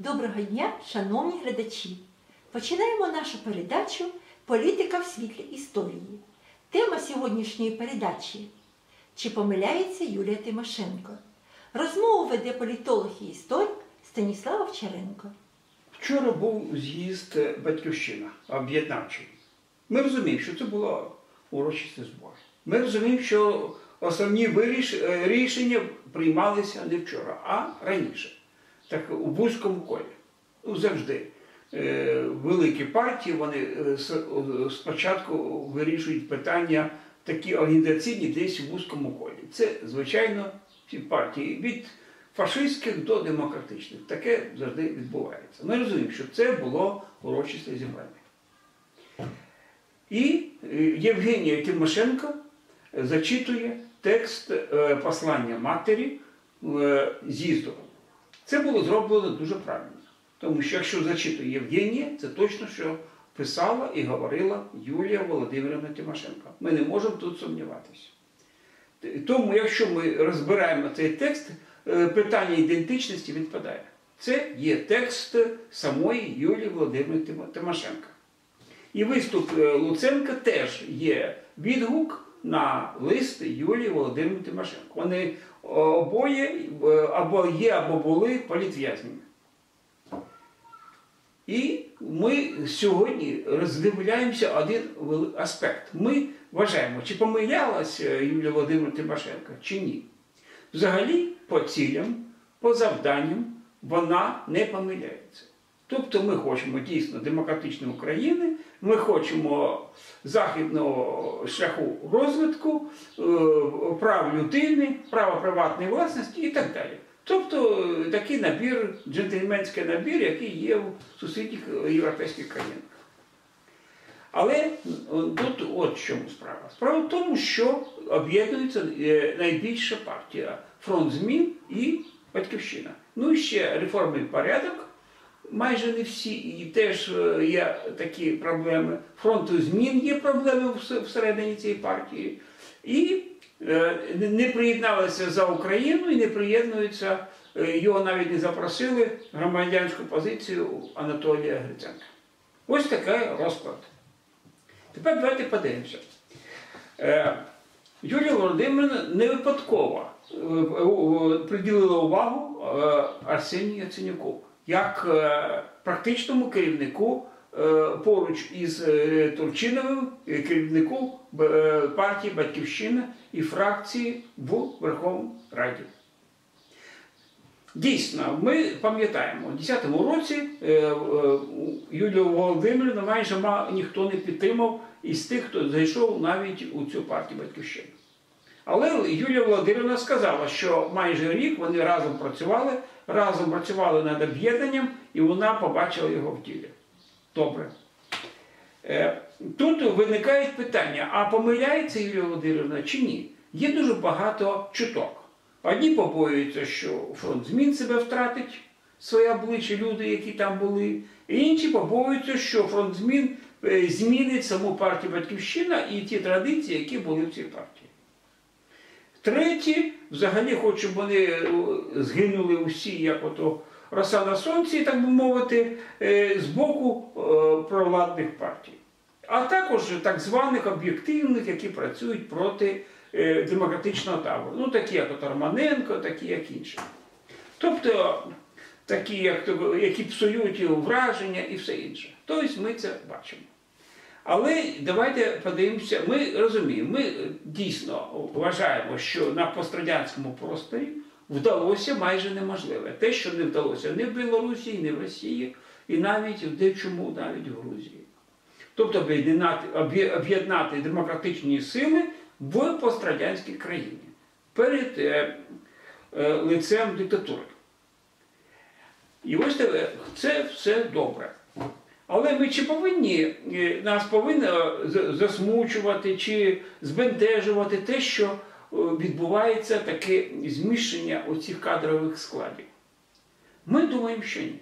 Доброго дня, шановні глядачі! Починаємо нашу передачу Політика в світлі історії. Тема сьогоднішньої передачі Чи помиляється Юлія Тимошенко? Розмову веде політолог і історик Станіслав Овчаренко. Вчора був з'їзд Батьківщина об'єднавчий. Ми розуміємо, що це було урочисте збор. Ми розуміємо, що основні рішення приймалися не вчора, а раніше. Так у вузькому колі. Ну, завжди. Е, Великі партії вони е, о, спочатку вирішують питання такі організаційні десь у вузькому колі. Це, звичайно, всі партії від фашистських до демократичних. Таке завжди відбувається. Ми розуміємо, що це було урочисте зібрання. І е, Євгенія Тимошенко е, зачитує текст е, послання матері е, з'їзду. Це було зроблено дуже правильно. Тому що якщо зачитує Євгенія, це точно, що писала і говорила Юлія Володимирівна Тимошенко. Ми не можемо тут сумніватися. Тому, якщо ми розбираємо цей текст, е, питання ідентичності відпадає. Це є текст самої Юлії Володимирівни Тимо- Тимошенко. І виступ е, Луценка теж є відгук на лист Юлії Володимирівни Тимошенко. Вони обоє е, або є, або були політв'язнями. І ми сьогодні роздивляємося один аспект. Ми вважаємо, чи помилялася Юлія Володимирівна Тимошенко, чи ні. Взагалі, по цілям, по завданням вона не помиляється. Тобто ми хочемо дійсно демократичної України, ми хочемо західного шляху розвитку, е, прав людини, права приватної власності і так далі. Тобто е, такий набір, джентльменський набір, який є в сусідніх е, європейських країнах. Але тут от в чому справа. Справа в тому, що об'єднується найбільша партія фронт змін і батьківщина. Ну і ще реформний порядок. Майже не всі, і теж е, є такі проблеми. Фронту змін є проблеми всередині цієї партії. І е, не- приєдналися за Україну і не приєднуються, е, його навіть не запросили громадянську позицію Анатолія Гриценка. Ось такий розклад. Тепер давайте подивимося. Юлія Володимирівна не випадково приділила увагу Арсенію Яценюку як е, практичному керівнику е, поруч із е, Турчиновим, керівнику партії Батьківщина і фракції в Верховній Раді. Дійсно, ми пам'ятаємо, у 2010 році Юлію Володимирівну майже ніхто не підтримав із тих, хто зайшов навіть у цю партію Батьківщини. Але Юлія Володимирівна сказала, що майже рік вони разом працювали, разом працювали над об'єднанням, і вона побачила його в тілі. Добре. Е, Тут виникають питання: а помиляється Юлія Володимирівна чи ні? Є дуже багато чуток. Одні побоюються, що фронт змін себе втратить своє обличчя, люди, які там були. Інші побоюються, що фронт змін е, змінить саму партію Батьківщина і ті традиції, які були в цій партії. Треті, взагалі, хочуть, щоб вони е, згинули усі, як ото роса на сонці, так би мовити, е, з боку е, провладних партій. А також так званих об'єктивних, які працюють проти демократичного табору. Ну, такі, як от Романенко, такі, як інші. Тобто, такі, як, які псують враження і все інше. Тобто ми це бачимо. Але давайте подивимося, ми розуміємо, ми дійсно вважаємо, що на пострадянському просторі вдалося майже неможливе. Те, що не вдалося ні в Білорусі, ні в Росії, і навіть в дечому навіть в Грузії. Тобто об'єднати, демократичні сили в пострадянській країні перед е, е, лицем диктатури. І ось це все добре. Але ми чи повинні, е, нас повинно засмучувати чи збентежувати те, що е, відбувається таке зміщення оцих кадрових складів? Ми думаємо, що ні.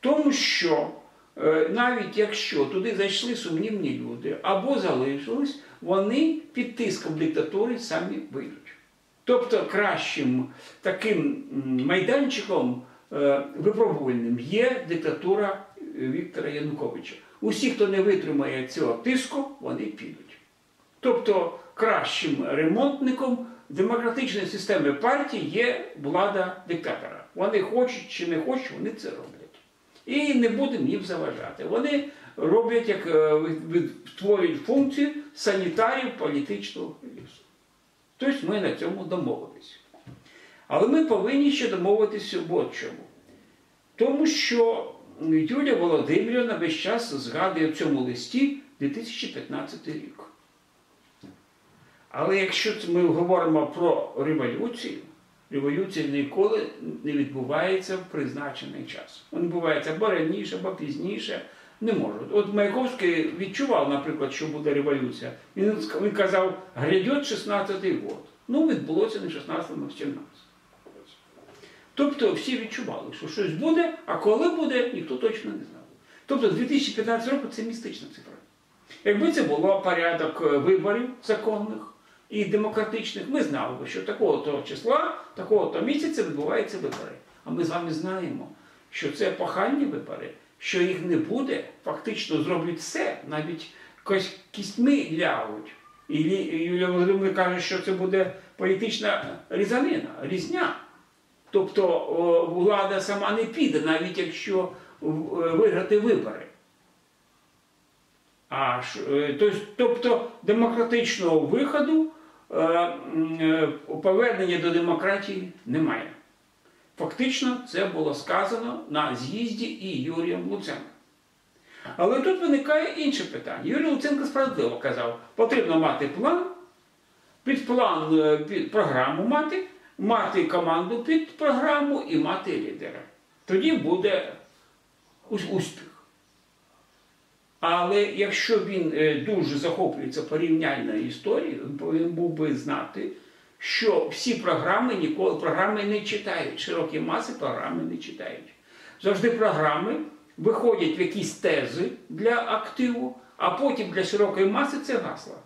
Тому що е, навіть якщо туди зайшли сумнівні люди або залишились, вони під тиском диктатури самі вийдуть. Тобто кращим таким майданчиком е, випробувальним є диктатура е, Віктора Януковича. Усі, хто не витримає цього тиску, вони підуть. Тобто кращим ремонтником демократичної системи партії є влада диктатора. Вони хочуть чи не хочуть, вони це роблять. І не будемо їм заважати. Вони роблять, як е, від- створюють функцію санітарів політичного лісу. Тобто ми на цьому домовилися. Але ми повинні ще домовитися от чому. Тому що Юлія Володимирівна весь час згадує в цьому листі 2015 рік. Але якщо ми говоримо про революцію, революція ніколи не відбувається в призначений час. Вона відбувається або раніше, або пізніше. Не можуть. От Маяковський відчував, наприклад, що буде революція. Він, він казав, грядет 16-й год. Ну, відбулося не 16-му, а 17 Тобто всі відчували, що щось буде, а коли буде, ніхто точно не знав. Тобто 2015 року це містична цифра. Якби це було порядок е, виборів законних і демократичних, ми знали б, що такого-то числа, такого-то місяця відбуваються вибори. А ми з вами знаємо, що це похальні вибори, що їх не буде, фактично зроблять все, навіть кістьми лягуть. І Лі- Юлія Володимирівна каже, що це буде політична різанина, різня. Тобто влада сама не піде, навіть якщо е, виграти вибори. А е, тобто демократичного виходу, е, повернення до демократії немає. Фактично це було сказано на з'їзді і Юрієм Луценком. Але тут виникає інше питання. Юрій Луценко справедливо казав, потрібно мати план, під план, під програму мати, мати команду під програму і мати лідера. Тоді буде успіх. Але якщо він е, дуже захоплюється порівняльною історією, він повинен був би знати, що всі програми ніколи програми не читають. Широкі маси програми не читають. Завжди програми виходять в якісь тези для активу, а потім для широкої маси це гасла.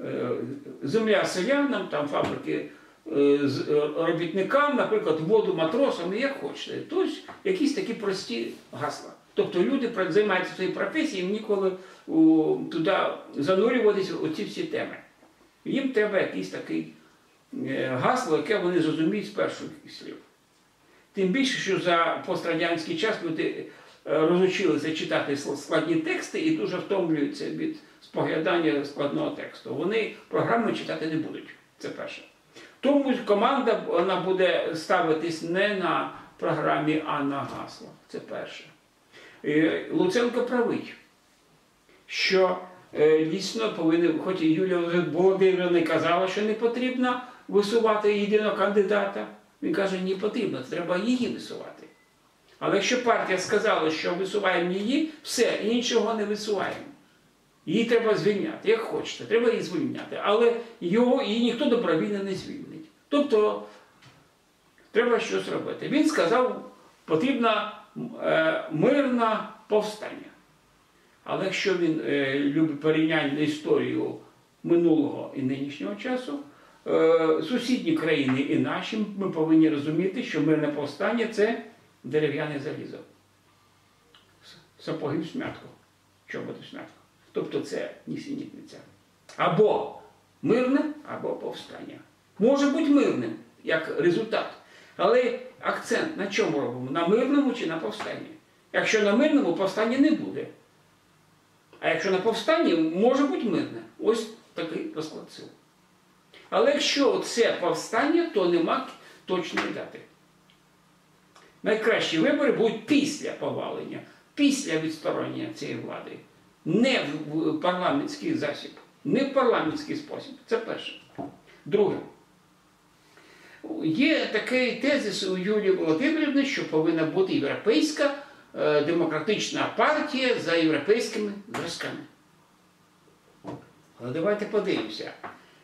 Е, Земля селянам, там фабрики робітникам, наприклад, воду матросам, і як хочете. Тобто якісь такі прості гасла. Тобто люди займаються своєю професією, їм ніколи туди занурюватися у ці всі теми. Їм треба якийсь такий е, гасло, яке вони зрозуміють з перших слів. Тим більше, що за пострадянський час люди е, розучилися читати складні тексти і дуже втомлюються від споглядання складного тексту. Вони програми читати не будуть. Це перше. Тому команда вона буде ставитись не на програмі, а на гаслах. Це перше. Е, Луценко правий, що е, дійсно повинен, хоч і Юлія Володимирівна казала, що не потрібно висувати єдиного кандидата. Він каже, не потрібно, треба її висувати. Але якщо партія сказала, що висуваємо її, все, іншого не висуваємо. Її треба звільняти, як хочете, треба її звільняти. Але його, її ніхто добровільно не звільнить. Тобто треба щось робити. Він сказав, потрібно е, мирне повстання. Але якщо він е, любить порівняльну історію минулого і нинішнього часу, е, сусідні країни і наші, ми повинні розуміти, що мирне повстання це дерев'яне залізо. С- Сапоги в смятку, чоботи смятку. Тобто це нісенітниця. Або мирне, або повстання. Може бути мирним як результат. Але акцент на чому робимо? На мирному чи на повстанні? Якщо на мирному, повстання не буде. А якщо на повстанні, може бути мирне. Ось такий розклад сил. Але якщо це повстання, то нема точної дати. Найкращі вибори будуть після повалення, після відсторонення цієї влади. Не в парламентський засіб, не в парламентський спосіб. Це перше. Друге. Є такий тезис у Юлії Володимирівни, що повинна бути європейська е, демократична партія за європейськими зразками. Але давайте подивимося,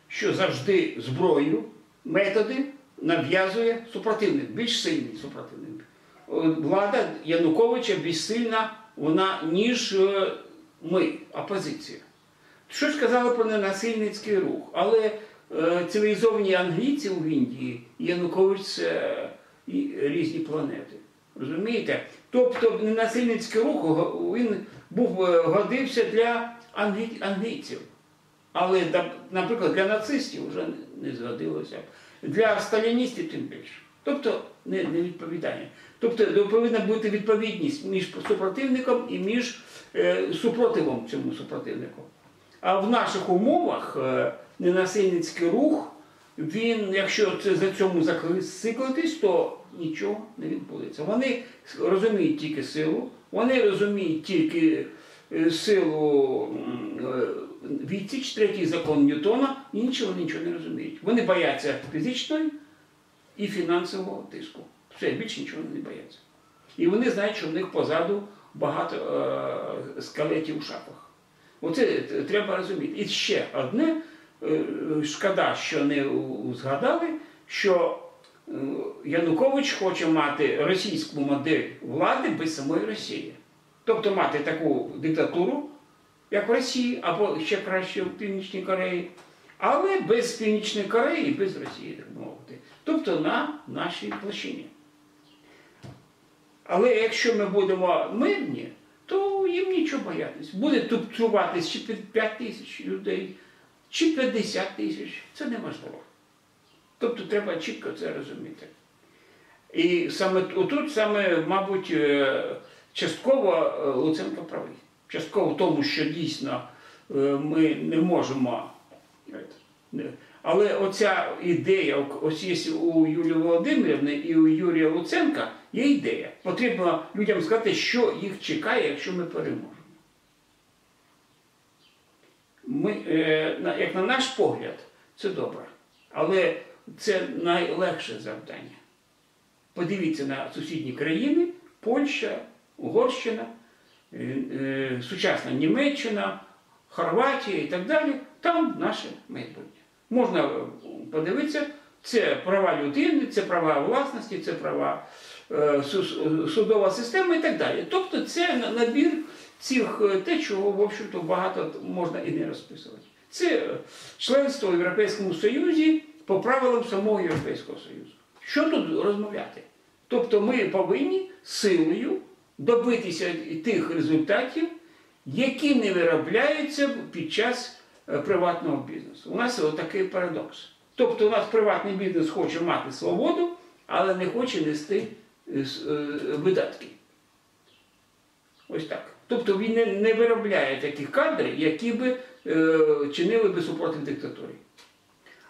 що завжди зброю, методи нав'язує супротивник, більш сильний супротивник. Е, Влада Януковича більш сильна вона, ніж е, ми, опозиція. Щось казали про ненасильницький рух, але цивілізовані англійці в Індії, Янукович це різні планети. Розумієте? Тобто ненасильницький рух він був е, годився для англійців. Але, наприклад, для нацистів вже не- згодилося. Для сталіністів тим більше. Тобто не, не відповідання. Тобто повинна бути відповідність між супротивником і між е, супротивом цьому супротивнику. А в наших умовах е, ненасильницький рух, він, якщо це за цьому зациклитись, то нічого не відбудеться. Вони розуміють тільки силу, вони розуміють тільки е, силу е, відсіч, третій закон Ньютона, іншого вони нічого не розуміють. Вони бояться фізичної і фінансового тиску. Все, більше нічого не бояться. І вони знають, що в них позаду багато е, скелетів у шапах. Оце треба розуміти. І ще одне, е, шкода, що не згадали, що е, Янукович хоче мати російську модель влади без самої Росії. Тобто мати таку диктатуру, як в Росії, або ще краще в Північній Кореї, але без Північної Кореї і без Росії, так мовити. Тобто на нашій площині. Але якщо ми будемо мирні, то їм нічого боятись. Буде тут труватись 5 тисяч людей, чи 50 тисяч. Це неможливо. Тобто треба чітко це розуміти. І саме отут, саме, мабуть, е, частково е, Луценко правий. Частково в тому, що дійсно е, ми не можемо. Але оця ідея, ось є у Юлії Володимирівни і у Юрія Луценка є ідея. Потрібно людям сказати, що їх чекає, якщо ми переможемо. Ми, е, як на наш погляд, це добре. Але це найлегше завдання. Подивіться на сусідні країни, Польща, Угорщина, е, е, сучасна Німеччина, Хорватія і так далі. Там наше майбутнє. Можна подивитися, це права людини, це права власності, це права судова система і так далі. Тобто це набір цих е, те, чого, в общем-то, багато можна і не розписувати. Це е, членство в Європейському Союзі по правилам самого Європейського Союзу. Що тут розмовляти? Тобто ми повинні силою добитися тих результатів, які не виробляються під час е, приватного бізнесу. У нас такий парадокс. Тобто у нас приватний бізнес хоче мати свободу, але не хоче нести видатки. Ось так. Тобто він не, не виробляє такі кадри, які би е, чинили би супротив диктатурі.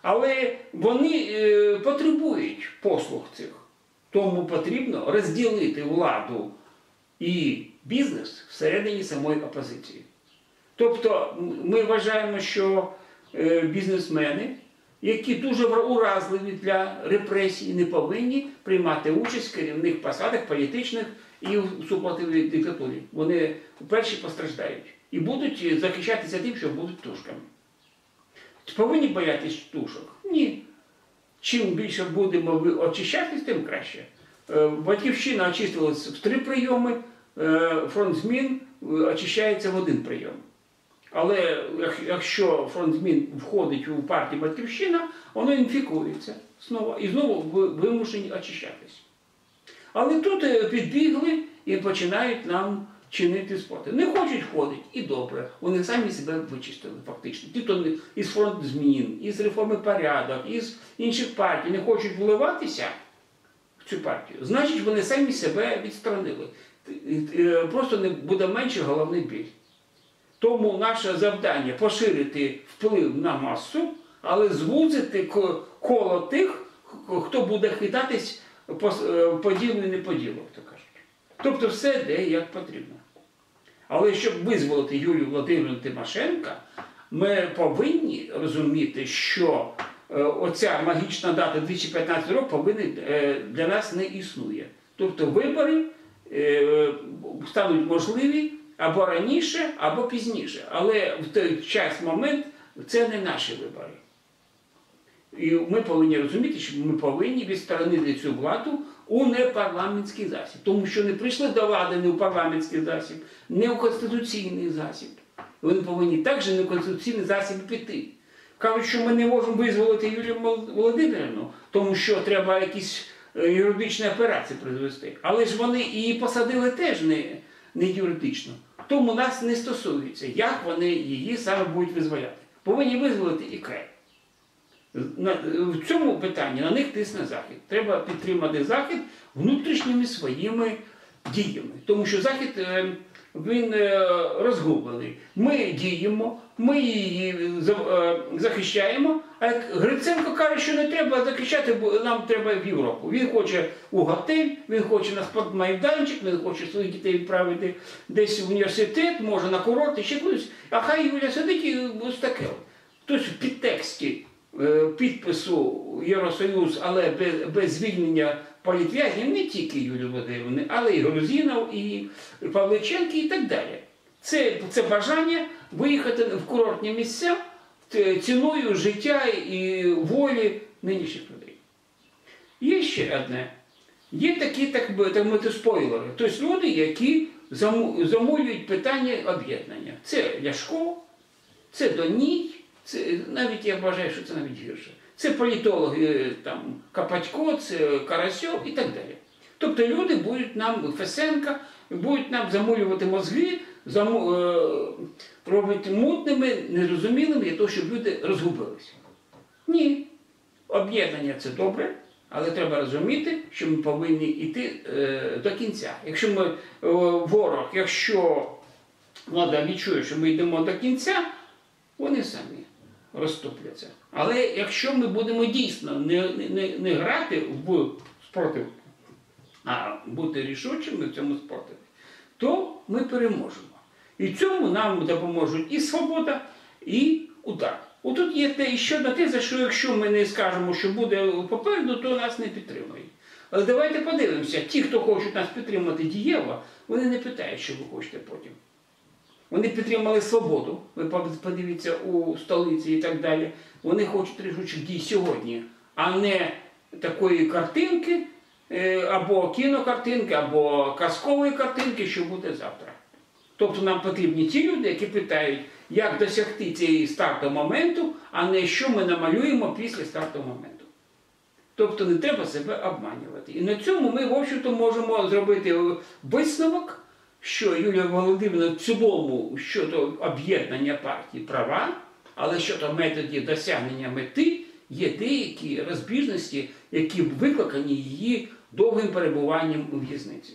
Але вони е, потребують послуг цих. Тому потрібно розділити владу і бізнес всередині самої опозиції. Тобто ми вважаємо, що е, бізнесмени, які дуже уразливі для репресій, не повинні приймати участь в керівних посадах політичних і в супротиві диктатурі. Вони перші постраждають і будуть захищатися тим, що будуть тушками. Повинні боятись тушок? Ні. Чим більше будемо очищатись, тим краще. Е, Батьківщина очистилась в три прийоми, е, фронт змін е, очищається в один прийом. Але якщо фронт змін входить у партію Батьківщина, воно інфікується знову і знову вимушені очищатись. Але тут е, підбігли і починають нам чинити спротив. Не хочуть входити, і добре. Вони самі себе вичистили фактично. Ті, хто із фронт змін, із реформи порядок, із інших партій не хочуть вливатися в цю партію, значить вони самі себе відсторонили. Е, Просто не буде менше головний біль. Тому наше завдання поширити вплив на масу, але звузити коло тих, хто буде хитатись е, по ділу і не по ділу, як то кажуть. Тобто все де як потрібно. Але щоб визволити Юлію Володимирівну Тимошенка, ми повинні розуміти, що е, оця магічна дата 2015 року повинна е, для нас не існує. Тобто вибори стануть можливі або раніше, або пізніше. Але в той час момент це не наші вибори. І ми повинні розуміти, що ми повинні відсторонити цю владу у непарламентський засіб. Тому що не прийшли до влади не у парламентський засіб, не у конституційний засіб. Вони повинні також не у конституційний засіб піти. Кажуть, що ми не можемо визволити Юлію Володимирівну, тому що треба якісь е, юридичні операції призвести. Але ж вони її посадили теж не, не юридично. Тому нас не стосується, як вони її саме будуть визволяти. Повинні визволити і край. В цьому питанні на них тисне Захід. Треба підтримати Захід внутрішніми своїми діями. Тому що Захід е, він е, розгублений. Ми діємо, ми її е, захищаємо. А як Гриценко каже, що не треба захищати, бо нам треба в Європу. Він хоче у готель, він хоче на спортмайданчик, він хоче своїх дітей відправити десь в університет, може на курорт, ще кудись. А хай Юля сидить і ось таке. Тобто в підтексті е, підпису Євросоюз, але без, без звільнення політв'язнів не тільки Юлії Володимирівни, але і Грузінов, і Павличенки і так далі. Це, це бажання виїхати в курортні місця ціною життя і волі нинішніх людей. Є ще одне. Є такі, так би так мовити, спойлери. Тобто люди, які замулюють питання об'єднання. Це Ляшко, це Доній, це навіть я вважаю, що це навіть гірше. Це політологи там Капатько, це Карасьов і так далі. Тобто люди будуть нам, Фесенка, будуть нам замулювати мозги, заму, е, робити мутними, незрозумілими для того, щоб люди розгубилися. Ні. Об'єднання це добре, але треба розуміти, що ми повинні йти е, до кінця. Якщо ми е, ворог, якщо влада відчує, що ми йдемо до кінця, вони самі розтопляться. Але якщо ми будемо дійсно не, не, не грати в спротив, а бути рішучими в цьому спротиві, то ми переможемо. І цьому нам допоможуть і свобода, і удар. Отут є те ще одна теза, що якщо ми не скажемо, що буде попереду, то нас не підтримують. Але давайте подивимося, ті, хто хочуть нас підтримати дієво, вони не питають, що ви хочете потім. Вони підтримали свободу. Ви подивіться у столиці і так далі. Вони хочуть рішучих дій сьогодні, а не такої картинки, е, або кінокартинки, або казкової картинки, що буде завтра. Тобто нам потрібні ті люди, які питають, як досягти цієї старту моменту, а не що ми намалюємо після старту моменту. Тобто не треба себе обманювати. І на цьому ми, в общем-то, можемо зробити висновок, що Юлія Володимирівна в цілому щодо об'єднання партії права, але щодо методів досягнення мети є деякі розбіжності, які викликані її довгим перебуванням у в'язниці.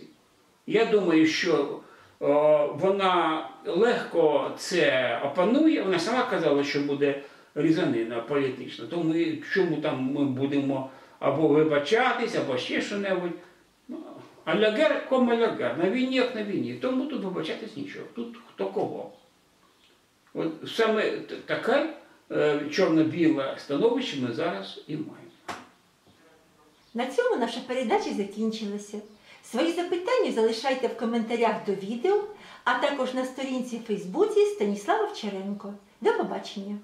Я думаю, що о, вона легко це опанує. Вона сама казала, що буде різанина політична. Тому чому там ми будемо або вибачатись, або ще що-небудь. Ну, А лягер кома лягер. На війні, як на війні. Тому тут вибачатись нічого. Тут хто кого. От саме таке е, чорно-біле становище ми зараз і маємо. На цьому наша передача закінчилася. Свої запитання залишайте в коментарях до відео, а також на сторінці в Фейсбуці Станіслава Вчеренко. До побачення!